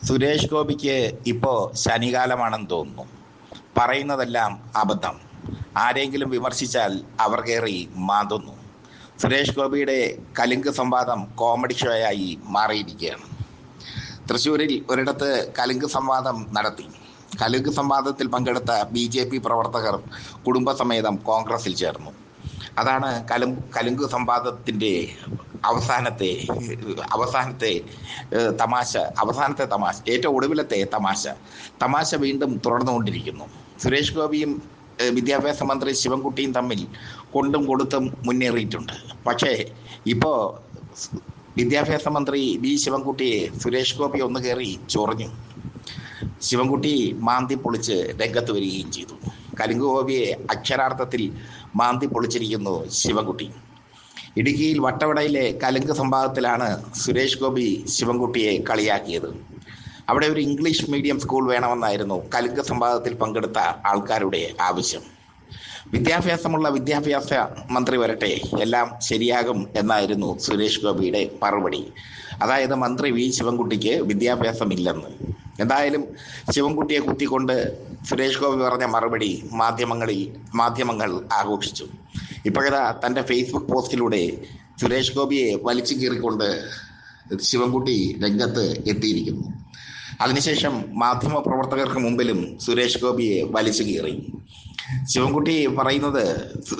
സുരേഷ് ഗോപിക്ക് ഇപ്പോൾ ശനികാലമാണെന്ന് തോന്നുന്നു. പറയുന്നതെല്ലാം അബദ്ധം. ആരെങ്കിലും വിമർശിച്ചാൽ അവർ കയറി സുരേഷ് ഗോപിയുടെ കലുങ്ക് സംവാദം കോമഡി ഷോയായി മാറിയിരിക്കുകയാണ്. തൃശ്ശൂരിൽ ഒരിടത്ത് കലുങ്ക് സംവാദം നടത്തി. കലുങ്ക് സംവാദത്തിൽ പങ്കെടുത്ത ബി ജെ പി പ്രവർത്തകർ കുടുംബസമേതം കോൺഗ്രസിൽ ചേർന്നു. അതാണ് കലും കലുങ്ക് സംവാദത്തിന്റെ അവസാനത്തെ അവസാനത്തെ തമാശ അവസാനത്തെ തമാശ ഏറ്റവും ഒടുവിലത്തെ തമാശ. തമാശ വീണ്ടും തുടർന്നുകൊണ്ടിരിക്കുന്നു. സുരേഷ് ഗോപിയും വിദ്യാഭ്യാസ മന്ത്രി ശിവൻകുട്ടിയും തമ്മിൽ കൊണ്ടും കൊടുത്തും മുന്നേറിയിട്ടുണ്ട്. പക്ഷേ ഇപ്പോൾ വിദ്യാഭ്യാസ മന്ത്രി വി ശിവൻകുട്ടിയെ സുരേഷ് ഗോപി ഒന്ന് കയറി ചൊറിഞ്ഞു. ശിവൻകുട്ടി മാന്തി പൊളിച്ച് രംഗത്ത് വരികയും ചെയ്തു. കലിംഗ ഗോപിയെ അക്ഷരാർത്ഥത്തിൽ മാന്തി പൊളിച്ചിരിക്കുന്നു ശിവൻകുട്ടി. ഇടുക്കിയിൽ വട്ടവടയിലെ കലുങ്ക് സംഭാഗത്തിലാണ് സുരേഷ് ഗോപി ശിവൻകുട്ടിയെ കളിയാക്കിയത്. അവിടെ ഒരു ഇംഗ്ലീഷ് മീഡിയം സ്കൂൾ വേണമെന്നായിരുന്നു കലുങ്ക് സംഭാഗത്തിൽ പങ്കെടുത്ത ആൾക്കാരുടെ ആവശ്യം. വിദ്യാഭ്യാസമുള്ള വിദ്യാഭ്യാസ മന്ത്രി വരട്ടെ എല്ലാം ശരിയാകും എന്നായിരുന്നു സുരേഷ് ഗോപിയുടെ മറുപടി. അതായത് മന്ത്രി വി. ശിവൻകുട്ടിക്ക് വിദ്യാഭ്യാസമില്ലെന്ന്. എന്തായാലും ശിവൻകുട്ടിയെ കുത്തിക്കൊണ്ട് സുരേഷ് ഗോപി പറഞ്ഞ മറുപടി മാധ്യമങ്ങളിൽ മാധ്യമങ്ങൾ ആഘോഷിച്ചു. ഇപ്പോഴതാ തന്റെ ഫേസ്ബുക്ക് പോസ്റ്റിലൂടെ സുരേഷ് ഗോപിയെ വലിച്ചു കീറിക്കൊണ്ട് ശിവൻകുട്ടി രംഗത്ത് എത്തിയിരിക്കുന്നു. അതിനുശേഷം മാധ്യമ പ്രവർത്തകർക്ക് മുമ്പിലും സുരേഷ് ഗോപിയെ വലിച്ചു കീറി. ശിവൻകുട്ടി പറയുന്നത്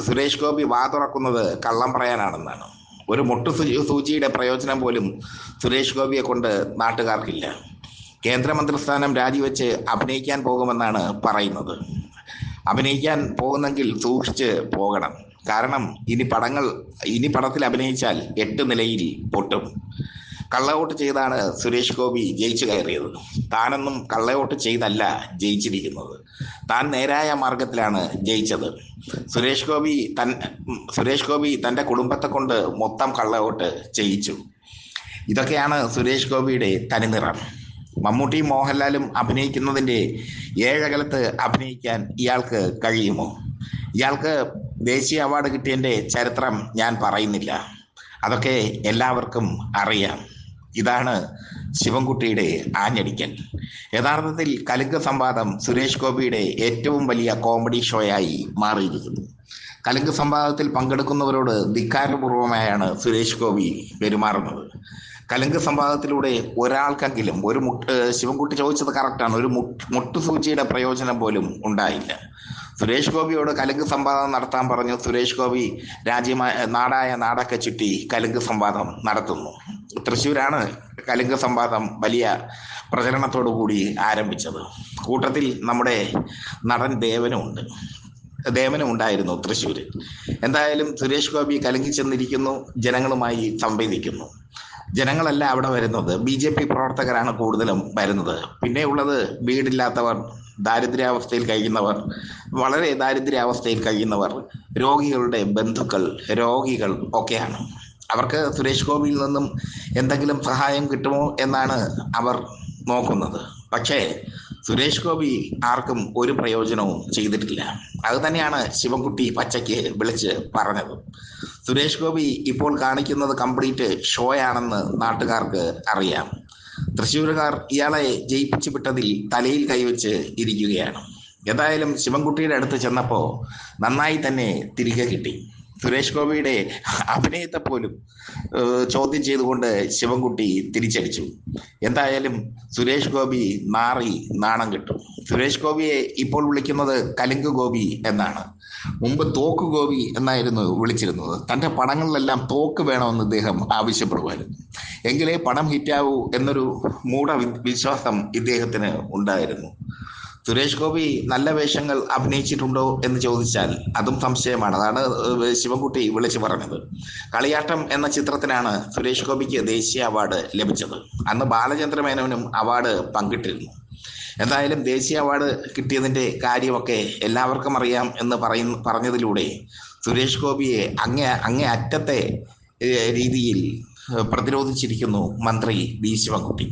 സുരേഷ് ഗോപി വാ തുറക്കുന്നത് കള്ളം പറയാനാണെന്നാണ്. ഒരു മുട്ടു സൂചിയുടെ പ്രയോജനം പോലും സുരേഷ് ഗോപിയെ കൊണ്ട് നാട്ടുകാർക്കില്ല. കേന്ദ്രമന്ത്രിസ്ഥാനം രാജിവെച്ച് അഭിനയിക്കാൻ പോകുമെന്നാണ് പറയുന്നത്. അഭിനയിക്കാൻ പോകുന്നെങ്കിൽ സൂക്ഷിച്ച് പോകണം. കാരണം ഇനി പടങ്ങൾ ഇനി പടത്തിൽ അഭിനയിച്ചാൽ എട്ട് നിലയിൽ പൊട്ടും. കള്ളവോട്ട് ചെയ്താണ് സുരേഷ് ഗോപി ജയിച്ചു കയറിയത്. താനൊന്നും കള്ളവോട്ട് ചെയ്തല്ല ജയിച്ചിരിക്കുന്നത്. താൻ നേരായ മാർഗത്തിലാണ് ജയിച്ചത്. സുരേഷ് ഗോപി തൻ സുരേഷ് ഗോപി തന്റെ കുടുംബത്തെ കൊണ്ട് മൊത്തം കള്ളവോട്ട് ചെയ്യിച്ചു. ഇതൊക്കെയാണ് സുരേഷ് ഗോപിയുടെ തനിനിറം. മമ്മൂട്ടി മോഹൻലാലും അഭിനയിക്കുന്നതിന്റെ ഏഴകലത്ത് അഭിനയിക്കാൻ ഇയാൾക്ക് കഴിയുമോ? ഇയാൾക്ക് ദേശീയ അവാർഡ് കിട്ടിയതിന്റെ ചരിത്രം ഞാൻ പറയുന്നില്ല. അതൊക്കെ എല്ലാവർക്കും അറിയാം. ഇതാണ് ശിവൻകുട്ടിയുടെ ആഞ്ഞടിക്കൽ. യഥാർത്ഥത്തിൽ കലുങ്ക് സംവാദം സുരേഷ് ഗോപിയുടെ ഏറ്റവും വലിയ കോമഡി ഷോയായി മാറിയിരിക്കുന്നു. കലുങ്ക് സംവാദത്തിൽ പങ്കെടുക്കുന്നവരോട് ധിക്കാരപൂർവമായാണ് സുരേഷ് ഗോപി പെരുമാറുന്നത്. കലുങ്ക് സംവാദത്തിലൂടെ ഒരാൾക്കെങ്കിലും ഒരു മുട്ട് ശിവൻകുട്ടി ചോദിച്ചത് കറക്റ്റാണ് ഒരു മുട്ട് മുട്ടുസൂചിയുടെ പ്രയോജനം പോലും ഉണ്ടായില്ല. സുരേഷ് ഗോപിയോട് കലുങ്ക് സംവാദം നടത്താൻ പറഞ്ഞു സുരേഷ് ഗോപി രാജ്യമായ നാടായ നാടൊക്കെ ചുറ്റി കലുങ്ക് സംവാദം നടത്തുന്നു. തൃശ്ശൂരാണ് കലുങ്ക് സംവാദം വലിയ പ്രചരണത്തോടു കൂടി ആരംഭിച്ചത്. കൂട്ടത്തിൽ നമ്മുടെ നടൻ ദേവനും ദേവനും ഉണ്ടായിരുന്നു തൃശ്ശൂർ എന്തായാലും സുരേഷ് ഗോപി കലങ്ങി ചെന്നിരിക്കുന്നു ജനങ്ങളുമായി സംവദിക്കുന്നു ജനങ്ങളല്ല അവിടെ വരുന്നത് ബി ജെ പി പ്രവർത്തകരാണ് കൂടുതലും വരുന്നത്. പിന്നെ ഉള്ളത് വീടില്ലാത്തവർ ദാരിദ്ര്യാവസ്ഥയിൽ കഴിയുന്നവർ വളരെ ദാരിദ്ര്യാവസ്ഥയിൽ കഴിയുന്നവർ രോഗികളുടെ ബന്ധുക്കൾ രോഗികൾ ഒക്കെയാണ്. അവർക്ക് സുരേഷ് ഗോപിയിൽ നിന്നും എന്തെങ്കിലും സഹായം കിട്ടുമോ എന്നാണ് അവർ നോക്കുന്നത്. പക്ഷേ സുരേഷ് ഗോപി ആർക്കും ഒരു പ്രയോജനവും ചെയ്തിട്ടില്ല. അത് തന്നെയാണ് ശിവൻകുട്ടി പച്ചയ്ക്ക് വിളിച്ച് പറഞ്ഞത്. സുരേഷ് ഗോപി ഇപ്പോൾ കാണിക്കുന്നത് കംപ്ലീറ്റ് ഷോയാണെന്ന് നാട്ടുകാർക്ക് അറിയാം. തൃശ്ശൂരുകാർ ഇയാളെ ജയിപ്പിച്ചു വിട്ടതിൽ തലയിൽ കൈവച്ച് ഇരിക്കുകയാണ്. എന്തായാലും ശിവൻകുട്ടിയുടെ അടുത്ത് ചെന്നപ്പോൾ നന്നായി തന്നെ തിരികെ കിട്ടി. സുരേഷ് ഗോപിയുടെ അഭിനയത്തെ പോലും ചോദ്യം ചെയ്തുകൊണ്ട് ശിവൻകുട്ടി തിരിച്ചടിച്ചു. എന്തായാലും സുരേഷ് ഗോപി നാറി നാണം കിട്ടും. സുരേഷ് ഗോപിയെ ഇപ്പോൾ വിളിക്കുന്നത് കലുങ്ക് ഗോപി എന്നാണ്. മുമ്പ് തോക്ക് ഗോപി എന്നായിരുന്നു വിളിച്ചിരുന്നത്. തന്റെ പടങ്ങളിലെല്ലാം തോക്ക് വേണമെന്ന് ഇദ്ദേഹം ആവശ്യപ്പെടുമായിരുന്നു. എങ്കിലേ പണം ഹിറ്റാവൂ എന്നൊരു മൂഢ വിശ്വാസം ഇദ്ദേഹത്തിന് ഉണ്ടായിരുന്നു. സുരേഷ് ഗോപി നല്ല വേഷങ്ങൾ അഭിനയിച്ചിട്ടുണ്ടോ എന്ന് ചോദിച്ചാൽ അതും സംശയമാണ്. അതാണ് ശിവൻകുട്ടി വിളിച്ചു പറഞ്ഞത്. കളിയാട്ടം എന്ന ചിത്രത്തിനാണ് സുരേഷ് ഗോപിക്ക് ദേശീയ അവാർഡ് ലഭിച്ചത്. അന്ന് ബാലചന്ദ്ര മേനോനും അവാർഡ് പങ്കിട്ടിരുന്നു. എന്തായാലും ദേശീയ അവാർഡ് കിട്ടിയതിന്റെ കാര്യമൊക്കെ എല്ലാവർക്കും അറിയാം എന്ന് പറയുന്ന പറഞ്ഞതിലൂടെ സുരേഷ് ഗോപിയെ അങ്ങേ അങ്ങേ അറ്റത്തെ രീതിയിൽ പ്രതിരോധിച്ചിരിക്കുന്നു മന്ത്രി ബി ശിവൻകുട്ടി.